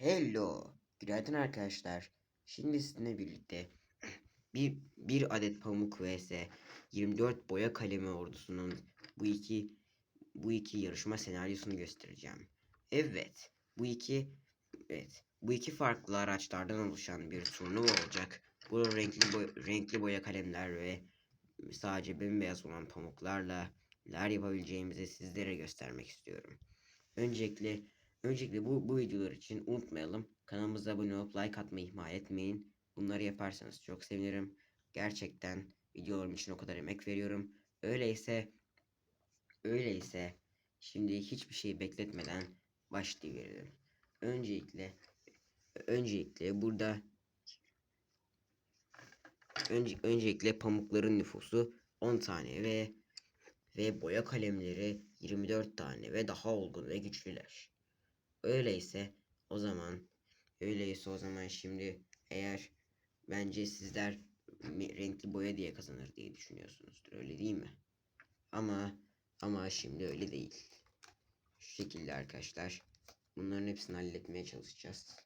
Hello. Günaydın arkadaşlar. Şimdi sizinle birlikte bir, bir adet pamuk vs 24 boya kalemi ordusunun bu iki bu iki yarışma senaryosunu göstereceğim. Evet, bu iki evet, bu iki farklı araçlardan oluşan bir turnuva olacak. Bu renkli boy- renkli boya kalemler ve sadece bembeyaz olan pamuklarla neler yapabileceğimizi sizlere göstermek istiyorum. Öncelikle Öncelikle bu, bu videolar için unutmayalım. Kanalımıza abone olup like atmayı ihmal etmeyin. Bunları yaparsanız çok sevinirim. Gerçekten videolarım için o kadar emek veriyorum. Öyleyse öyleyse şimdi hiçbir şeyi bekletmeden başlayıverelim. Öncelikle öncelikle burada önce, öncelikle pamukların nüfusu 10 tane ve ve boya kalemleri 24 tane ve daha olgun ve güçlüler. Öyleyse o zaman öyleyse o zaman şimdi eğer bence sizler renkli boya diye kazanır diye düşünüyorsunuzdur öyle değil mi? Ama ama şimdi öyle değil. Şu şekilde arkadaşlar bunların hepsini halletmeye çalışacağız.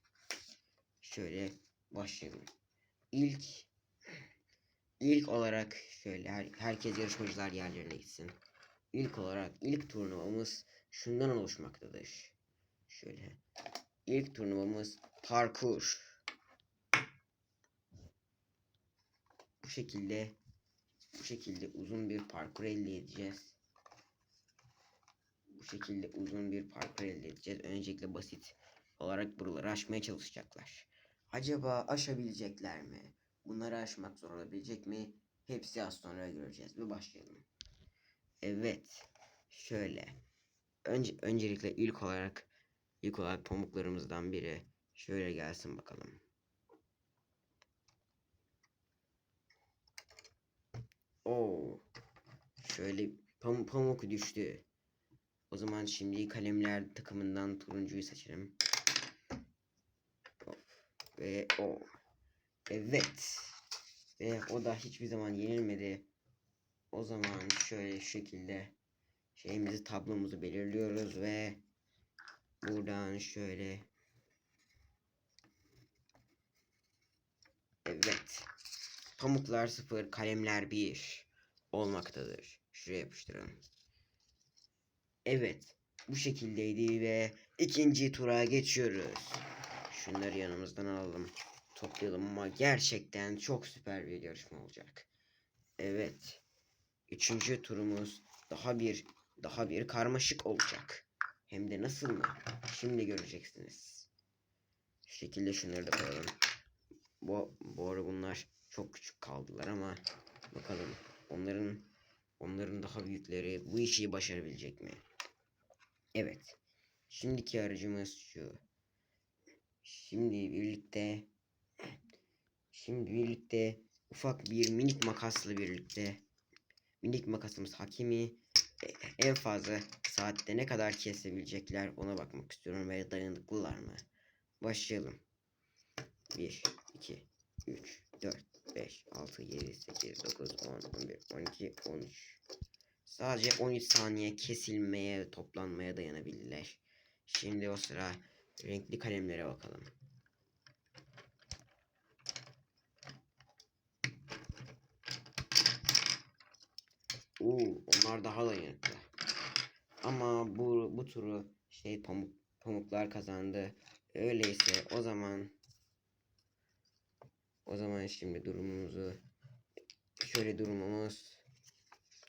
Şöyle başlayalım. İlk ilk olarak şöyle her, herkes yarışmacılar yerlerine gitsin. İlk olarak ilk turnuvamız şundan oluşmaktadır. Şöyle. İlk turnuvamız parkur. Bu şekilde bu şekilde uzun bir parkur elde edeceğiz. Bu şekilde uzun bir parkur elde edeceğiz. Öncelikle basit olarak buraları aşmaya çalışacaklar. Acaba aşabilecekler mi? Bunları aşmak zor olabilecek mi? Hepsi az sonra göreceğiz ve başlayalım. Evet. Şöyle. Önce, öncelikle ilk olarak ilk olarak pamuklarımızdan biri şöyle gelsin bakalım. Oo. Şöyle pamuk, pamuk düştü. O zaman şimdi kalemler takımından turuncuyu seçelim. Ve o. Evet. Ve o da hiçbir zaman yenilmedi. O zaman şöyle şekilde şeyimizi tablomuzu belirliyoruz ve buradan şöyle Evet. Pamuklar 0, kalemler 1 olmaktadır. Şuraya yapıştıralım. Evet. Bu şekildeydi ve ikinci tura geçiyoruz. Şunları yanımızdan alalım. Toplayalım ama gerçekten çok süper bir yarışma olacak. Evet. Üçüncü turumuz daha bir daha bir karmaşık olacak. Hem de nasıl mı? Şimdi göreceksiniz. Şekilde şunları da koyalım. Bu, bu arada bunlar çok küçük kaldılar ama bakalım onların onların daha büyükleri bu işi başarabilecek mi? Evet. Şimdiki aracımız şu. Şimdi birlikte şimdi birlikte ufak bir minik makasla birlikte minik makasımız hakimi e, en fazla saatte ne kadar kesebilecekler ona bakmak istiyorum ve dayanıklılar mı? Başlayalım. 1, 2, 3, 4, 5, 6, 7, 8, 9, 10, 11, 12, 13. Sadece 13 saniye kesilmeye, toplanmaya dayanabildiler. Şimdi o sıra renkli kalemlere bakalım. Oo, onlar daha dayanıklı. Ama bu bu turu şey pamuk pamuklar kazandı. Öyleyse o zaman o zaman şimdi durumumuzu şöyle durumumuz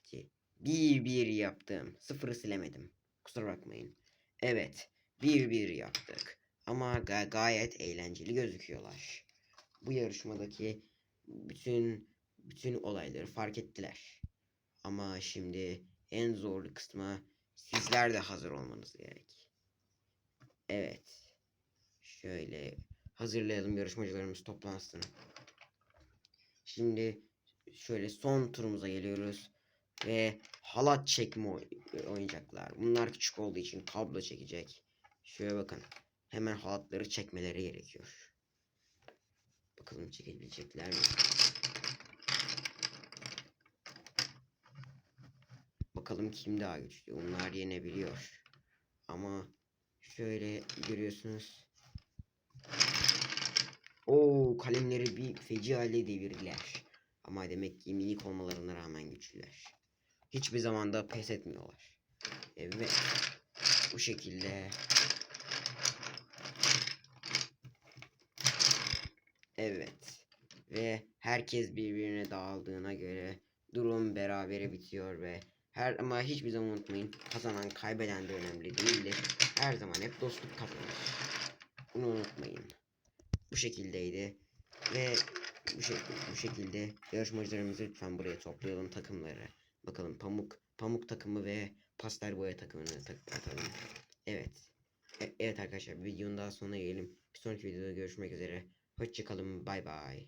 ki bir bir yaptım. Sıfırı silemedim. Kusura bakmayın. Evet. Bir bir yaptık. Ama ga- gayet eğlenceli gözüküyorlar. Bu yarışmadaki bütün bütün olayları fark ettiler. Ama şimdi en zorlu kısma sizler de hazır olmanız gerek. Evet. Şöyle hazırlayalım yarışmacılarımız toplansın. Şimdi şöyle son turumuza geliyoruz. Ve halat çekme oy- oynayacaklar. Bunlar küçük olduğu için kablo çekecek. Şöyle bakın. Hemen halatları çekmeleri gerekiyor. Bakalım çekebilecekler mi? Bakalım kim daha güçlü. Onlar yenebiliyor. Ama şöyle görüyorsunuz. Oo kalemleri bir feci hale devirdiler. Ama demek ki minik olmalarına rağmen güçlüler. Hiçbir zamanda pes etmiyorlar. Evet. Bu şekilde. Evet. Ve herkes birbirine dağıldığına göre durum berabere bitiyor ve her ama hiçbir zaman unutmayın kazanan kaybeden de önemli değildir. Her zaman hep dostluk kazanır. Bunu unutmayın. Bu şekildeydi ve bu, şek- bu şekilde yarışmacılarımızı lütfen buraya toplayalım takımları. Bakalım pamuk pamuk takımı ve pastel boya takımını tak atalım. Evet. E- evet arkadaşlar videonun daha sonuna gelelim. Bir sonraki videoda görüşmek üzere. Hoşçakalın. Bay bay.